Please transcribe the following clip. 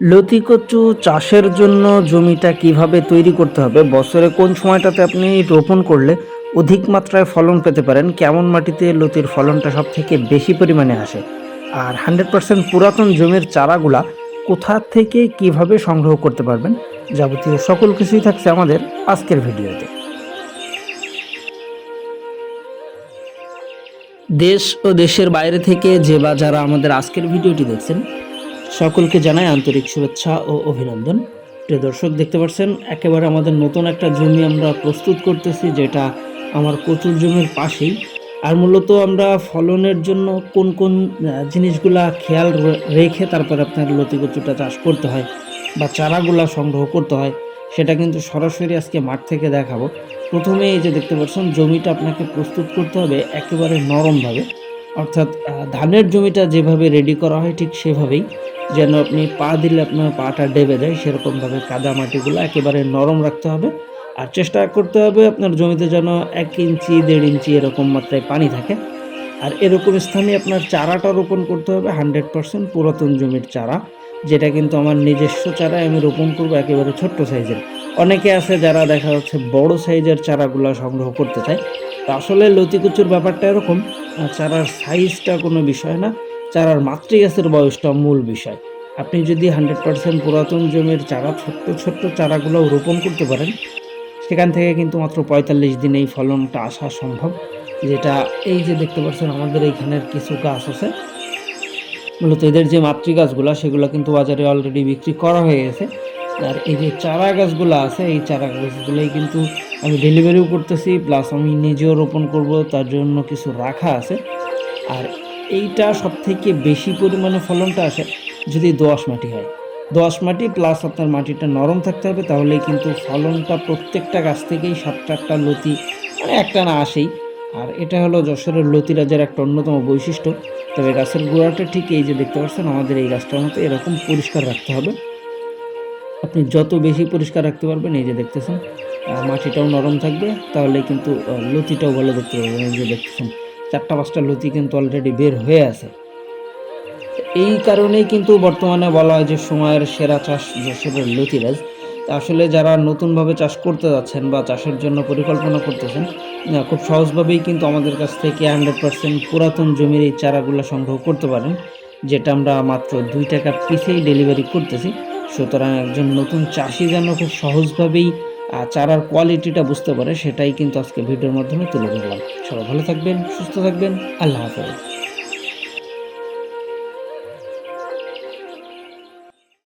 লতি কচু চাষের জন্য জমিটা কীভাবে তৈরি করতে হবে? বছরে কোন সময়টাতে আপনি রোপণ করলে অধিক মাত্রায় ফলন পেতে পারেন? কেমন মাটিতে লতির ফলনটা সব থেকে বেশি পরিমাণে আসে? আর হান্ড্রেড পার্সেন্ট পুরাতন জমির চারাগুলা কোথা থেকে কীভাবে সংগ্রহ করতে পারবেন? যাবতীয় সকল কিছুই থাকছে আমাদের আজকের ভিডিওতে। দেশ ও দেশের বাইরে থেকে যে বা যারা আমাদের আজকের ভিডিওটি দেখছেন সকলকে জানাই আন্তরিক শুভেচ্ছা ও অভিনন্দন। প্রিয় দর্শক, দেখতে পাচ্ছেন, একেবারে আমাদের নতুন একটা জমি আমরা প্রস্তুত করতেছি, যেটা আমার প্রচুর জমির পাশেই। আর মূলত আমরা ফলনের জন্য কোন কোন জিনিসগুলা খেয়াল রেখে তারপর আপনার লতি কচুটা চাষ করতে হয় বা চারাগুলা সংগ্রহ করতে হয়, সেটা কিন্তু সরাসরি আজকে মাঠ থেকে দেখাবো। প্রথমে এই যে দেখতে পাচ্ছেন, জমিটা আপনাকে প্রস্তুত করতে হবে একেবারে নরমভাবে। অর্থাৎ ধানের জমিটা যেভাবে রেডি করা হয় ঠিক সেভাবেই যেন আপনি পা দিলে আপনার পাটা ডেবে দেয়, সেরকমভাবে কাদা মাটিগুলো একেবারে নরম রাখতে হবে। আর চেষ্টা করতে হবে আপনার জমিতে যেন এক ইঞ্চি, দেড় ইঞ্চি এরকম মাত্রায় পানি থাকে। আর এরকম স্থানে আপনার চারাটা রোপণ করতে হবে, হান্ড্রেড পার্সেন্ট পুরাতন জমির চারা, যেটা কিন্তু আমার নিজস্ব চারায় আমি রোপণ করব একেবারে ছোট্ট সাইজের। অনেকে আছে যারা দেখা যাচ্ছে বড় সাইজের চারাগুলো সংগ্রহ করতে চায়। তো আসলে লতিকুচুর ব্যাপারটা এরকম চারার সাইজটা কোনো বিষয় না। চারার মাতৃগাছের বয়সটা মূল বিষয়। আপনি যদি হান্ড্রেড পার্সেন্ট পুরাতন জমির চারা, ছোট্ট ছোট্ট চারাগুলো রোপণ করতে পারেন, সেখান থেকে কিন্তু মাত্র পঁয়তাল্লিশ দিনে এই ফলনটা আসা সম্ভব। যেটা এই যে দেখতে পাচ্ছেন, আমাদের এইখানের কিছু গাছ আছে। মূলত এদের যে মাতৃ গাছগুলো সেগুলো কিন্তু বাজারে অলরেডি বিক্রি করা হয়ে গেছে। আর এই যে চারা গাছগুলো আছে, এই চারা গাছগুলোই কিন্তু আমি ডেলিভারিও করতেছি প্লাস আমি নিজেও রোপণ করব, তার জন্য কিছু রাখা আছে। আর এইটা সব থেকে বেশি পরিমাণে ফলনটা আসে যদি দোআঁশ মাটি হয়। দোআঁশ মাটি প্লাস আপনার মাটিটা নরম থাকতে হবে, তাহলেই কিন্তু ফলনটা প্রত্যেকটা গাছ থেকেই সাতটা আটটা লতি মানে একটা না আসেই। আর এটা হলো যশোরের লতিরাজের একটা অন্যতম বৈশিষ্ট্য। তবে গাছের গোড়াটা ঠিক এই যে দেখতে পাচ্ছেন, আমাদের এই গাছটার মতো এরকম পরিষ্কার রাখতে হবে। আপনি যত বেশি পরিষ্কার রাখতে পারবেন, এই যে দেখতেছেন মাটিটাও নরম থাকবে, তাহলে কিন্তু লতিটাও ভালো দেখতে পারবেন এই যে দেখতেছেন, চারটা পাঁচটা লতি কিন্তু অলরেডি বের হয়ে আছে। এই কারণেই কিন্তু বর্তমানে বলা হয় যে সময়ের সেরা চাষ যশোরের লতিরাজ আসলে যারা নতুনভাবে চাষ করতে যাচ্ছেন বা চাষের জন্য পরিকল্পনা করতেছেন খুব সহজভাবেই কিন্তু আমাদের কাছ থেকে হান্ড্রেড পার্সেন্ট পুরাতন জমির এই চারাগুলো সংগ্রহ করতে পারেন, যেটা আমরা মাত্র দুই টাকা পিসেই ডেলিভারি করতেছি। সুতরাং একজন নতুন চাষি যেন খুব সহজভাবেই চারার কোয়ালিটিটা বুঝতে পারে, সেটাই কিন্তু আজকে ভিডিওর মাধ্যমে তুলে ধরলাম। সবাই ভালো থাকবেন, সুস্থ থাকবেন, আল্লাহ হাফেজ।